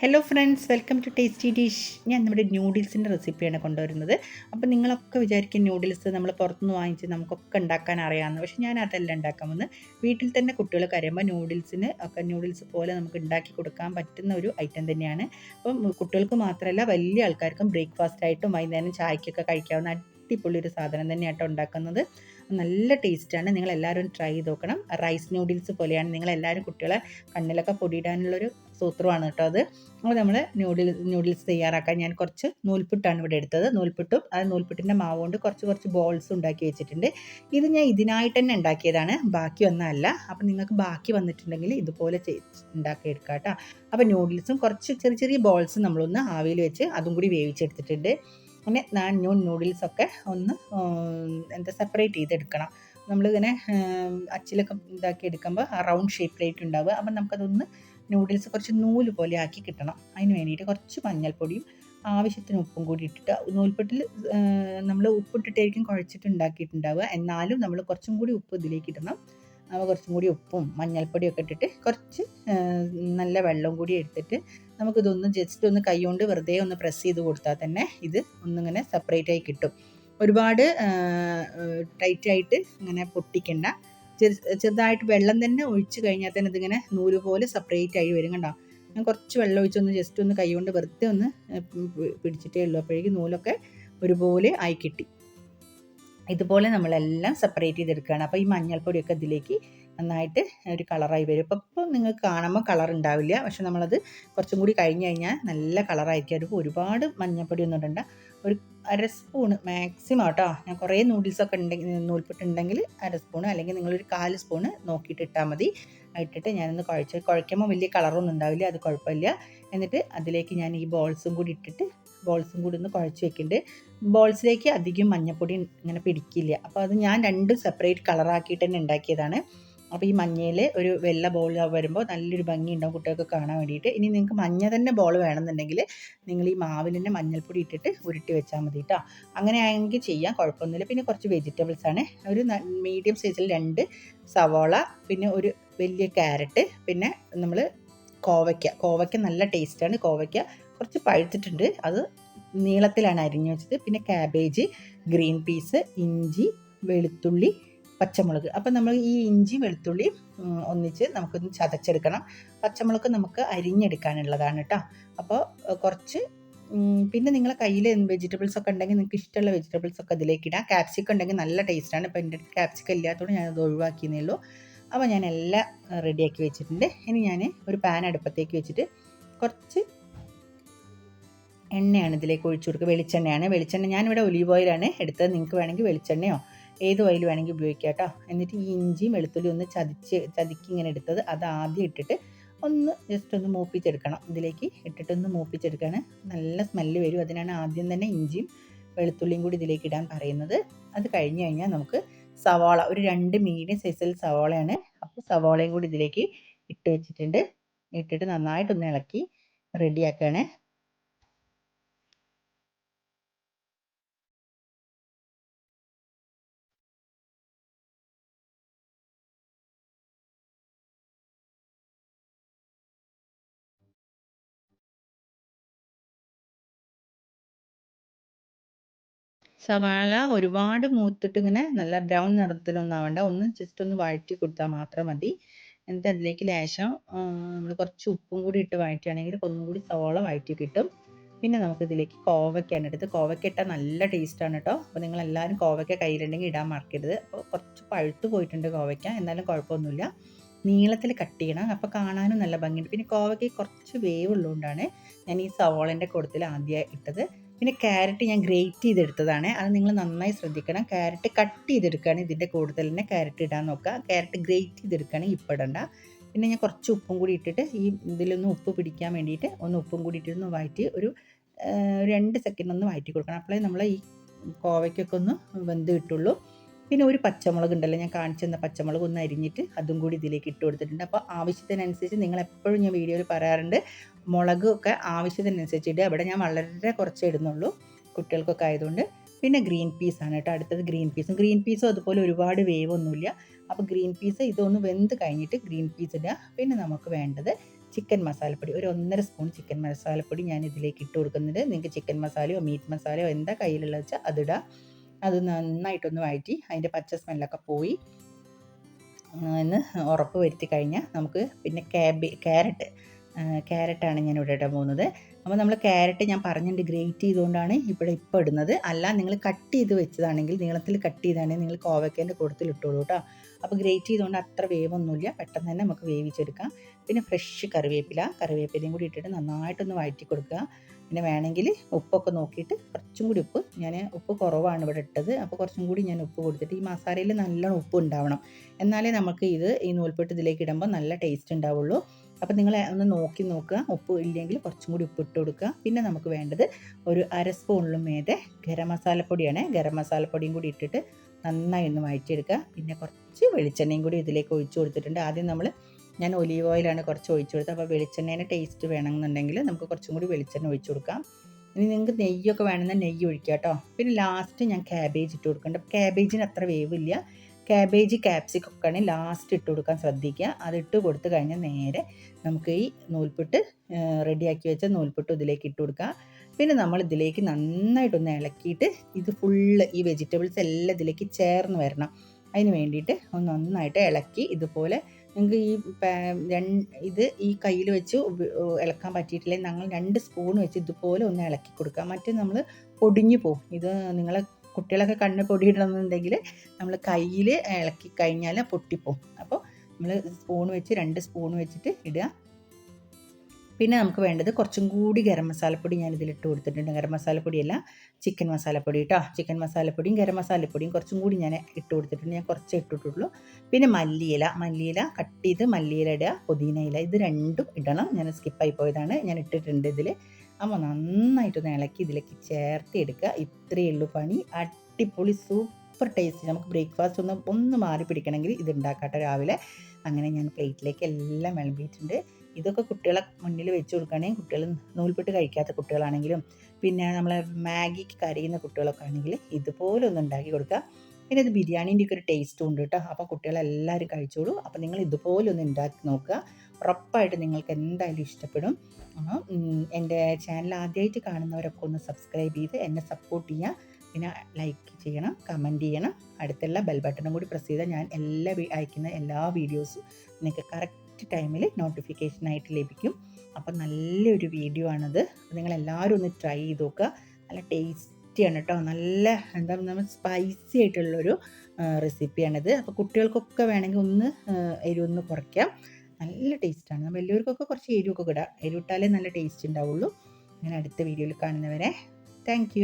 Hello friends welcome to tasty dish ഞാൻ നമ്മുടെ ന്യൂഡിൽസിന്റെ റെസിപ്പിയാണ് കൊണ്ടുവരുന്നത്. അപ്പോൾ നിങ്ങളൊക്കെ വിചാരിക്കും ന്യൂഡിൽസ് നമ്മൾ പുറത്തുനിന്ന് വാങ്ങിച്ച് നമുക്കൊക്കെ ഉണ്ടാക്കാൻ അറിയാമെന്ന്. പക്ഷേ ഞാൻ അതല്ല ഉണ്ടാക്കാൻ വന്ന് വീട്ടിൽ തന്നെ കുട്ടികൾ കരയുമ്പോൾ ന്യൂഡിൽസിന് ഒക്കെ ന്യൂഡിൽസ് പോലെ നമുക്ക് ഉണ്ടാക്കി കൊടുക്കാൻ പറ്റുന്ന ഒരു ഐറ്റം തന്നെയാണ്. അപ്പം കുട്ടികൾക്ക് മാത്രമല്ല വലിയ ആൾക്കാർക്കും ബ്രേക്ക്ഫാസ്റ്റ് ആയിട്ടും വൈകുന്നേരം ചായക്കൊക്കെ കഴിക്കാവുന്ന അടിപൊളി ഒരു സാധനം തന്നെയാട്ടോ ഉണ്ടാക്കുന്നത്. നല്ല ടേസ്റ്റാണ് നിങ്ങൾ എല്ലാവരും ട്രൈ ചെയ്ത് നോക്കണം. റൈസ് ന്യൂഡിൽസ് പോലെയാണ്. നിങ്ങൾ എല്ലാവരും കുട്ടികളെ കണ്ണിലൊക്കെ പൊടിയിടാനുള്ളൊരു സൂത്രമാണ് കേട്ടോ അത്. അപ്പോൾ നമ്മൾ നൂഡിൽ ന്യൂഡിൽസ് തയ്യാറാക്കാൻ ഞാൻ കുറച്ച് നൂൽപുട്ടാണ് ഇവിടെ എടുത്തത്. നൂൽപുട്ടും അത് നൂൽപുട്ടിന്റെ മാവ് കൊണ്ട് കുറച്ച് കുറച്ച് ബോൾസ് ഉണ്ടാക്കി വെച്ചിട്ടുണ്ട്. ഇത് ഞാൻ ഇതിനായിട്ട് തന്നെ ഉണ്ടാക്കിയതാണ്. ബാക്കി ഒന്നല്ല. അപ്പോൾ നിങ്ങൾക്ക് ബാക്കി വന്നിട്ടുണ്ടെങ്കിൽ ഇതുപോലെ ഉണ്ടാക്കി എടുക്കാം കേട്ടോ. അപ്പോൾ ന്യൂഡിൽസും കുറച്ച് ചെറിയ ചെറിയ ബോൾസും നമ്മളൊന്ന് ആവിയിൽ വെച്ച് അതും കൂടി വേവിച്ചെടുത്തിട്ടുണ്ട്. പിന്നെ നാൻ നൂഡിൽസൊക്കെ ഒന്ന് എന്താ സെപ്പറേറ്റ് ചെയ്തെടുക്കണം. നമ്മളിങ്ങനെ അച്ചിലൊക്കെ ഇതാക്കി എടുക്കുമ്പോൾ റൗണ്ട് ഷേപ്പിലായിട്ട് ഉണ്ടാവുക. അപ്പം നമുക്കതൊന്ന് നൂഡിൽസ് കുറച്ച് നൂൽ പോലെ ആക്കി കിട്ടണം. അതിന് വേണ്ടിയിട്ട് കുറച്ച് മഞ്ഞൾപ്പൊടിയും ആവശ്യത്തിന് ഉപ്പും കൂടി ഇട്ടിട്ട് നൂൽപ്പെട്ടിൽ നമ്മൾ ഉപ്പിട്ടിട്ടായിരിക്കും കുഴച്ചിട്ട് ഉണ്ടാക്കിയിട്ടുണ്ടാവുക. എന്നാലും നമ്മൾ കുറച്ചും കൂടി ഉപ്പ് ഇതിലേക്ക് ഇടണം. നമ്മൾ കുറച്ചും കൂടി ഉപ്പും മഞ്ഞൾപ്പൊടിയൊക്കെ ഇട്ടിട്ട് കുറച്ച് നല്ല വെള്ളം കൂടി എടുത്തിട്ട് നമുക്കിതൊന്ന് ജസ്റ്റ് ഒന്ന് കൈ കൊണ്ട് വെറുതെ ഒന്ന് പ്രസ് ചെയ്ത് കൊടുത്താൽ തന്നെ ഇത് ഒന്നിങ്ങനെ സെപ്പറേറ്റ് ആയി കിട്ടും. ഒരുപാട് ടൈറ്റായിട്ട് ഇങ്ങനെ പൊട്ടിക്കണ്ട. ചെറുതായിട്ട് വെള്ളം തന്നെ ഒഴിച്ച് കഴിഞ്ഞാൽ തന്നെ ഇതിങ്ങനെ നൂൽ പോലെ സെപ്പറേറ്റ് ആയി വരും കണ്ടോ? ഞാൻ കുറച്ച് വെള്ളം ഒഴിച്ചൊന്ന് ജസ്റ്റ് ഒന്ന് കൈ കൊണ്ട് വെറുതെ ഒന്ന് പിടിച്ചിട്ടേ ഉള്ളൂ. അപ്പോഴേക്കും നൂലൊക്കെ ഒരുപോലെ ആയി കിട്ടി. ഇതുപോലെ നമ്മളെല്ലാം സെപ്പറേറ്റ് ചെയ്തെടുക്കുകയാണ്. അപ്പോൾ ഈ മഞ്ഞൾപ്പൊടിയൊക്കെ ഇതിലേക്ക് നന്നായിട്ട് ഒരു കളറായി വരും. അപ്പം ഇപ്പം നിങ്ങൾക്ക് കാണുമ്പോൾ കളർ ഉണ്ടാവില്ല. പക്ഷെ നമ്മളത് കുറച്ചും കൂടി കഴിഞ്ഞ് കഴിഞ്ഞാൽ നല്ല കളറായിരിക്കും. അതിപ്പോൾ ഒരുപാട് മഞ്ഞൾപ്പൊടി ഒന്നും ഇടണ്ട. ഒരു അര സ്പൂണ് മാക്സിമം കേട്ടോ ഞാൻ കുറേ നൂഡിൽസൊക്കെ ഉണ്ടെങ്കിൽ നൂൽപ്പിട്ടുണ്ടെങ്കിൽ അര സ്പൂണ് അല്ലെങ്കിൽ നിങ്ങളൊരു കാൽ സ്പൂണ് നോക്കിയിട്ട് ഇട്ടാൽ മതി. ഇട്ടിട്ട് ഞാനൊന്ന് കുഴച്ച് കുഴയ്ക്കുമ്പോൾ വലിയ കളറൊന്നും ഉണ്ടാവില്ല. അത് കുഴപ്പമില്ല. എന്നിട്ട് അതിലേക്ക് ഞാൻ ഈ ബോൾസും കൂടി ഇട്ടിട്ട് ബോൾസും കൂടി ഒന്ന് കുഴച്ച് വെക്കുന്നുണ്ട്. ബോൾസിലേക്ക് അധികം മഞ്ഞപ്പൊടി ഇങ്ങനെ പിടിക്കില്ല. അപ്പോൾ അത് ഞാൻ രണ്ട് സെപ്പറേറ്റ് കളറാക്കിയിട്ട് തന്നെ ഉണ്ടാക്കിയതാണ്. അപ്പോൾ ഈ മഞ്ഞയിൽ ഒരു വെള്ള ബോൾ വരുമ്പോൾ നല്ലൊരു ഭംഗി ഉണ്ടാവും കുട്ടികൾക്ക് കാണാൻ വേണ്ടിയിട്ട്. ഇനി നിങ്ങൾക്ക് മഞ്ഞ തന്നെ ബോൾ വേണമെന്നുണ്ടെങ്കിൽ നിങ്ങൾ ഈ തന്നെ മഞ്ഞൾപ്പൊടി ഇട്ടിട്ട് ഉരുട്ടി വെച്ചാൽ മതി കേട്ടോ അങ്ങനെ ആണെങ്കിൽ ചെയ്യാം കുഴപ്പമൊന്നുമില്ല. പിന്നെ കുറച്ച് വെജിറ്റബിൾസ് ആണ്. ഒരു മീഡിയം സൈസിൽ രണ്ട് സവോള പിന്നെ ഒരു വലിയ ക്യാരറ്റ് പിന്നെ നമ്മൾ കോവയ്ക്ക. കോവയ്ക്ക നല്ല ടേസ്റ്റാണ് കോവയ്ക്ക കുറച്ച് പഴുത്തിട്ടുണ്ട്. അത് നീളത്തിലാണ് അരിഞ്ഞു വെച്ചത്. പിന്നെ ക്യാബേജ് ഗ്രീൻ പീസ് ഇഞ്ചി വെളുത്തുള്ളി പച്ചമുളക്. അപ്പം നമ്മൾ ഈ ഇഞ്ചി വെളുത്തുള്ളി ഒന്നിച്ച് നമുക്കൊന്ന് ചതച്ചെടുക്കണം. പച്ചമുളക് നമുക്ക് അരിഞ്ഞെടുക്കാനുള്ളതാണ് കേട്ടോ അപ്പോൾ കുറച്ച് പിന്നെ നിങ്ങളെ കയ്യിൽ വെജിറ്റബിൾസ് ഒക്കെ ഉണ്ടെങ്കിൽ നിങ്ങൾക്ക് ഇഷ്ടമുള്ള വെജിറ്റബിൾസ് ഒക്കെ അതിലേക്ക് ഇടാം. ക്യാപ്സിക്കം ഉണ്ടെങ്കിൽ നല്ല ടേസ്റ്റാണ് ഇപ്പോൾ എന്റെ ക്യാപ്സിക്കം ഇല്ലാത്തതുകൊണ്ട് ഞാനത് ഒഴിവാക്കിയെന്നേ ഉള്ളൂ. അപ്പോൾ ഞാൻ എല്ലാം റെഡിയാക്കി വെച്ചിട്ടുണ്ട്. ഇനി ഞാൻ ഒരു പാൻ അടുപ്പത്തേക്ക് വെച്ചിട്ട് കുറച്ച് എണ്ണയാണ് ഇതിലേക്ക് ഒഴിച്ചു കൊടുക്കുക. വെളിച്ചെണ്ണയാണ്. വെളിച്ചെണ്ണ ഞാനിവിടെ ഒലീവ് ഓയിലാണ് എടുത്തത്. നിങ്ങൾക്ക് വേണമെങ്കിൽ വെളിച്ചെണ്ണയോ ഏത് ഓയിൽ വേണമെങ്കിൽ ഉപയോഗിക്കാം കേട്ടോ. എന്നിട്ട് ഈ ഇഞ്ചിയും വെളുത്തുള്ളി ഒന്ന് ചതിച്ച് ചതിക്കി ഇങ്ങനെ എടുത്തത് അത് ആദ്യം ഇട്ടിട്ട് ഒന്ന് ജസ്റ്റ് ഒന്ന് മൂപ്പിച്ചെടുക്കണം. ഇതിലേക്ക് ഇട്ടിട്ടൊന്ന് മൂപ്പിച്ചെടുക്കുകയാണ്. നല്ല സ്മെല്ല് വരും. അതിനാണ് ആദ്യം തന്നെ ഇഞ്ചിയും വെളുത്തുള്ളിയും കൂടി ഇതിലേക്ക് ഇടാൻ പറയുന്നത്. അത് കഴിഞ്ഞ് കഴിഞ്ഞാൽ നമുക്ക് സവാള ഒരു രണ്ട് മീഡിയം സൈസിൽ സവാളയാണ്. അപ്പോൾ സവാളയും കൂടി ഇതിലേക്ക് ഇട്ട് വെച്ചിട്ടുണ്ട്. ഇട്ടിട്ട് നന്നായിട്ടൊന്ന് ഇളക്കി റെഡിയാക്കുകയാണ് സവാള ഒരുപാട് മൂത്തിട്ട് ഇങ്ങനെ നല്ല ബ്രൗൺ നിറത്തിലൊന്നും ആവണ്ട ഒന്ന് ജസ്റ്റ് ഒന്ന് വഴറ്റി കൊടുത്താൽ മാത്രം മതി. എന്നിട്ട് അതിലേക്ക് ലേശം നമ്മൾ കുറച്ച് ഉപ്പും കൂടി ഇട്ട് വഴറ്റുകയാണെങ്കിൽ ഒന്നും കൂടി സവാള വഴറ്റി കിട്ടും. പിന്നെ നമുക്ക് ഇതിലേക്ക് കോവയ്ക്കാണ് എടുത്ത്. കോവയ്ക്ക ഇട്ടാൽ നല്ല ടേസ്റ്റാണ് കേട്ടോ അപ്പോൾ നിങ്ങൾ എല്ലാവരും കോവയ്ക്ക കയ്യിലുണ്ടെങ്കിൽ ഇടാൻ മറക്കരുത്. അപ്പോൾ കുറച്ച് പഴുത്ത് പോയിട്ടുണ്ട് കോവയ്ക്ക. എന്നാലും കുഴപ്പമൊന്നുമില്ല. നീളത്തിൽ കട്ട് ചെയ്യണം. അപ്പോൾ കാണാനും നല്ല ഭംഗിയുണ്ട്. പിന്നെ കോവയ്ക്ക് കുറച്ച് വേവ് ഉള്ളതുകൊണ്ടാണ് ഞാൻ ഈ സവോളന്റെ കൂട്ടത്തിൽ ആദ്യമായി ഇട്ടത്. പിന്നെ ക്യാരറ്റ് ഞാൻ ഗ്രേറ്റ് ചെയ്തെടുത്തതാണ്. അത് നിങ്ങൾ നന്നായി ശ്രദ്ധിക്കണം. ക്യാരറ്റ് കട്ട് ചെയ്തെടുക്കുകയാണ് ഇതിന്റെ കൂടുതൽ തന്നെ ക്യാരറ്റ് ഇടാൻ നോക്കുക. ക്യാരറ്റ് ഗ്രേറ്റ് ചെയ്തെടുക്കുകയാണെങ്കിൽ ഇപ്പം ഇടണ്ട. പിന്നെ ഞാൻ കുറച്ച് ഉപ്പും കൂടി ഇട്ടിട്ട് ഈ ഇതിലൊന്ന് ഉപ്പ് പിടിക്കാൻ വേണ്ടിയിട്ട് ഒന്ന് ഉപ്പും കൂടി ഇട്ടിട്ടൊന്ന് വഴറ്റി ഒരു രണ്ട് സെക്കൻഡ് ഒന്ന് വഴറ്റി കൊടുക്കണം. അപ്പോഴേ നമ്മൾ ഈ കോവയ്ക്കൊക്കെ ഒന്ന് വെന്ത് കിട്ടുള്ളൂ. പിന്നെ ഒരു പച്ചമുളക് ഉണ്ടല്ലോ ഞാൻ കാണിച്ചു തന്ന പച്ചമുളക് ഒന്ന് അരിഞ്ഞിട്ട് അതും കൂടി ഇതിലേക്ക് ഇട്ട് കൊടുത്തിട്ടുണ്ട്. അപ്പോൾ ആവശ്യത്തിനനുസരിച്ച് നിങ്ങൾ എപ്പോഴും ഞാൻ വീഡിയോയിൽ പറയാറുണ്ട് മുളക് ഒക്കെ ആവശ്യത്തിനനുസരിച്ച് ഇടുക അവിടെ ഞാൻ വളരെ കുറച്ച് ഇടുന്നുള്ളൂ കുട്ടികൾക്കൊക്കെ ആയതുകൊണ്ട്. പിന്നെ ഗ്രീൻ പീസാണ് കേട്ടോ അടുത്തത് ഗ്രീൻ പീസും. ഗ്രീൻ പീസും അതുപോലെ ഒരുപാട് വേവ് ഒന്നുമില്ല അപ്പോൾ ഗ്രീൻ പീസ് ഇതൊന്ന് വെന്ത് കഴിഞ്ഞിട്ട് ഗ്രീൻ പീസ് ഇടുക. പിന്നെ നമുക്ക് വേണ്ടത് ചിക്കൻ മസാലപ്പൊടി. ഒരു ഒന്നര സ്പൂൺ ചിക്കൻ മസാലപ്പൊടി ഞാൻ ഇതിലേക്ക് ഇട്ട് കൊടുക്കുന്നുണ്ട്. നിങ്ങൾക്ക് ചിക്കൻ മസാലയോ മീറ്റ് മസാലയോ എന്താ കയ്യിലുള്ളത് വെച്ചാൽ അതിടുക അത് നന്നായിട്ടൊന്ന് വഴറ്റി അതിന്റെ പച്ച സ്മെല്ലൊക്കെ പോയി. എന്ന് ഉറപ്പ് വരുത്തി കഴിഞ്ഞാൽ നമുക്ക് പിന്നെ ക്യാബി ക്യാരറ്റ് ക്യാരറ്റാണ് ഞാൻ ഇവിടെ ഇടാൻ പോകുന്നത്. അപ്പോൾ നമ്മൾ ക്യാരറ്റ് ഞാൻ പറഞ്ഞിട്ടുണ്ട് ഗ്രേറ്റ് ചെയ്തുകൊണ്ടാണ് ഇവിടെ ഇപ്പോൾ ഇടുന്നത്. അല്ല നിങ്ങൾ കട്ട് ചെയ്ത് വെച്ചതാണെങ്കിൽ നീളത്തിൽ കട്ട് ചെയ്താണെങ്കിൽ നിങ്ങൾ കോവക്കേന്റെ കൂടുതൽ ഇട്ടോളൂ കേട്ടോ. അപ്പോൾ ഗ്രേറ്റ് ചെയ്തുകൊണ്ട് അത്ര വേവൊന്നുമില്ല. പെട്ടെന്ന് തന്നെ നമുക്ക് വേവിച്ചെടുക്കാം. പിന്നെ ഫ്രഷ് കറിവേപ്പില കറിവേപ്പിലയും കൂടി ഇട്ടിട്ട് നന്നായിട്ടൊന്ന് വഴറ്റി കൊടുക്കുക. പിന്നെ വേണമെങ്കിൽ ഉപ്പൊക്കെ നോക്കിയിട്ട് കുറച്ചും കൂടി ഉപ്പ്. ഞാൻ ഉപ്പ് കുറവാണ് ഇവിടെ ഇട്ടത്. അപ്പോൾ കുറച്ചും കൂടി ഞാൻ ഉപ്പ് കൊടുത്തിട്ട് ഈ മസാലയിൽ നല്ലോണം ഉപ്പ് ഉണ്ടാവണം. എന്നാലേ നമുക്ക് ഇത് ഈ നൂൽപ്പെട്ട് ഇതിലേക്ക് ഇടുമ്പോൾ നല്ല ടേസ്റ്റ് ഉണ്ടാവുള്ളൂ. അപ്പോൾ നിങ്ങൾ ഒന്ന് നോക്കി നോക്കുക. ഉപ്പ് ഇല്ലെങ്കിൽ കുറച്ചും കൂടി ഉപ്പ് ഇട്ട് കൊടുക്കുക. പിന്നെ നമുക്ക് വേണ്ടത് ഒരു അര സ്പൂണിലും മേതെ ഗരം മസാലപ്പൊടിയാണ് ഗരം മസാലപ്പൊടിയും കൂടി ഇട്ടിട്ട് നന്നായി ഒന്ന് വഴറ്റിയെടുക്കുക. പിന്നെ കുറച്ച് വെളിച്ചെണ്ണയും കൂടി ഇതിലേക്ക് ഒഴിച്ചു കൊടുത്തിട്ടുണ്ട്. ആദ്യം നമ്മൾ ഞാൻ ഒലീവ് ഓയിലാണ് കുറച്ച് ഒഴിച്ചു കൊടുത്തത്. അപ്പോൾ വെളിച്ചെണ്ണേനെ ടേസ്റ്റ് വേണമെന്നുണ്ടെങ്കിൽ നമുക്ക് കുറച്ചും കൂടി വെളിച്ചെണ്ണ ഒഴിച്ചു കൊടുക്കാം. ഇനി നിങ്ങൾക്ക് നെയ്യൊക്കെ വേണമെന്നാൽ നെയ്യ് ഒഴിക്കുക കേട്ടോ. പിന്നെ ലാസ്റ്റ് ഞാൻ ക്യാബേജ് ഇട്ട് കൊടുക്കുന്നുണ്ട്. ക്യാബേജിന് അത്ര വേവില്ല. ക്യാബേജ് ക്യാപ്സിക്കൊക്കെയാണ് ലാസ്റ്റ് ഇട്ട് കൊടുക്കാൻ ശ്രദ്ധിക്കുക. അതിട്ട് കൊടുത്തു കഴിഞ്ഞാൽ നേരെ നമുക്ക് ഈ നൂൽപുട്ട് റെഡിയാക്കി വെച്ച നൂൽപുട്ട് ഇതിലേക്ക് ഇട്ട് കൊടുക്കുക. പിന്നെ നമ്മൾ ഇതിലേക്ക് നന്നായിട്ടൊന്ന് ഇളക്കിയിട്ട് ഇത് ഫുള്ള് ഈ വെജിറ്റബിൾസ് എല്ലാം ഇതിലേക്ക് ചേർന്ന് വരണം. അതിന് വേണ്ടിയിട്ട് ഒന്ന് നന്നായിട്ട് ഇളക്കി ഇതുപോലെ നിങ്ങൾക്ക് ഈ ഇത് ഈ കയ്യിൽ വെച്ച് ഇളക്കാൻ പറ്റിയിട്ടില്ല? ഞങ്ങൾ രണ്ട് സ്പൂൺ വെച്ച് ഇതുപോലെ ഒന്ന് ഇളക്കി കൊടുക്കുക. മറ്റേ നമ്മൾ പൊടിഞ്ഞു പോകും. ഇത് നിങ്ങളെ കുട്ടികളൊക്കെ കണ്ണ് പൊടിയിടണമെന്നുണ്ടെങ്കിൽ നമ്മൾ കയ്യിൽ ഇളക്കി കഴിഞ്ഞാൽ പൊട്ടിപ്പോവും. അപ്പോൾ നമ്മൾ സ്പൂൺ വെച്ച് രണ്ട് സ്പൂൺ വെച്ചിട്ട് ഇടുക. പിന്നെ നമുക്ക് വേണ്ടത് കുറച്ചും കൂടി ഗരം മസാലപ്പൊടി ഞാൻ ഇതിലിട്ട് കൊടുത്തിട്ടുണ്ട്. ഗരം മസാലപ്പൊടിയല്ല ചിക്കൻ മസാലപ്പൊടി കേട്ടോ ചിക്കൻ മസാലപ്പൊടിയും ഗരം മസാലപ്പൊടിയും കുറച്ചും കൂടി ഞാൻ ഇട്ട് കൊടുത്തിട്ടുണ്ട്. ഞാൻ കുറച്ച് ഇട്ടിട്ടുള്ളൂ. പിന്നെ മല്ലിയില മല്ലിയില കട്ട് ചെയ്ത് മല്ലിയില ഇടുക പുതിന ഇല ഇത് രണ്ടും ഇടണം. ഞാൻ സ്കിപ്പായി പോയതാണ്. ഞാൻ ഇട്ടിട്ടുണ്ട് ഇതിൽ അപ്പോൾ നന്നായിട്ടൊന്ന് ഇളക്കി ഇതിലേക്ക് ചേർത്ത് എടുക്കുക. ഇത്രയേ ഉള്ളൂ പണി. അടിപൊളി സൂപ്പർ ടേസ്റ്റ് നമുക്ക് ബ്രേക്ക്ഫാസ്റ്റ് ഒന്ന് ഒന്ന് മാറി പിടിക്കണമെങ്കിൽ ഇത് ഉണ്ടാക്കട്ടെ രാവിലെ. അങ്ങനെ ഞാൻ പ്ലേറ്റിലേക്ക് എല്ലാം വിളമ്പിയിട്ടുണ്ട്. ഇതൊക്കെ കുട്ടികളെ മുന്നിൽ വെച്ച് കൊടുക്കുകയാണെങ്കിൽ കുട്ടികൾ നൂൽപ്പെട്ട് കഴിക്കാത്ത കുട്ടികളാണെങ്കിലും പിന്നെ നമ്മളെ മാഗിക്ക് കരയുന്ന കുട്ടികളൊക്കെ ആണെങ്കിൽ ഇതുപോലെ ഒന്ന് ഉണ്ടാക്കി കൊടുക്കുക. പിന്നെ ഇത് ബിരിയാണീന്റെ ഒക്കെ ഒരു ടേസ്റ്റും ഉണ്ട് കേട്ടോ. അപ്പോൾ കുട്ടികളെല്ലാവരും കഴിച്ചോളൂ അപ്പോൾ നിങ്ങൾ ഇതുപോലെ ഒന്ന് ഉണ്ടാക്കി നോക്കുക. ഉറപ്പായിട്ട് നിങ്ങൾക്ക് എന്തായാലും ഇഷ്ടപ്പെടും. എന്റെ ചാനൽ ആദ്യമായിട്ട് കാണുന്നവരൊക്കെ ഒന്ന് സബ്സ്ക്രൈബ് ചെയ്ത് എന്നെ സപ്പോർട്ട് ചെയ്യുക. പിന്നെ ലൈക്ക് ചെയ്യണം കമന്റ് ചെയ്യണം. അടുത്തുള്ള ബെൽ ബട്ടണും കൂടി പ്രസ് ചെയ്താൽ ഞാൻ എല്ലാ അയക്കുന്ന എല്ലാ വീഡിയോസും നിങ്ങൾക്ക് കറക്റ്റ് ടൈമിൽ നോട്ടിഫിക്കേഷനായിട്ട് ലഭിക്കും. അപ്പം നല്ലൊരു വീഡിയോ ആണത്. നിങ്ങൾ എല്ലാവരും ഒന്ന് ട്രൈ ചെയ്ത് നോക്കുക. നല്ല ടേസ്റ്റിയാണ് കേട്ടോ നല്ല എന്താ നമ്മൾ സ്പൈസി ആയിട്ടുള്ളൊരു റെസിപ്പിയാണിത് അപ്പോൾ കുട്ടികൾക്കൊക്കെ വേണമെങ്കിൽ ഒന്ന് എരിവൊന്ന് കുറയ്ക്കാം. നല്ല ടേസ്റ്റാണ് വലിയവർക്കൊക്കെ കുറച്ച് എരിവൊക്കെ ഇടാം. എരിവിട്ടാലേ നല്ല ടേസ്റ്റ് ഉണ്ടാവുള്ളൂ. അങ്ങനെ അടുത്ത വീഡിയോയിൽ കാണുന്നവരെ താങ്ക്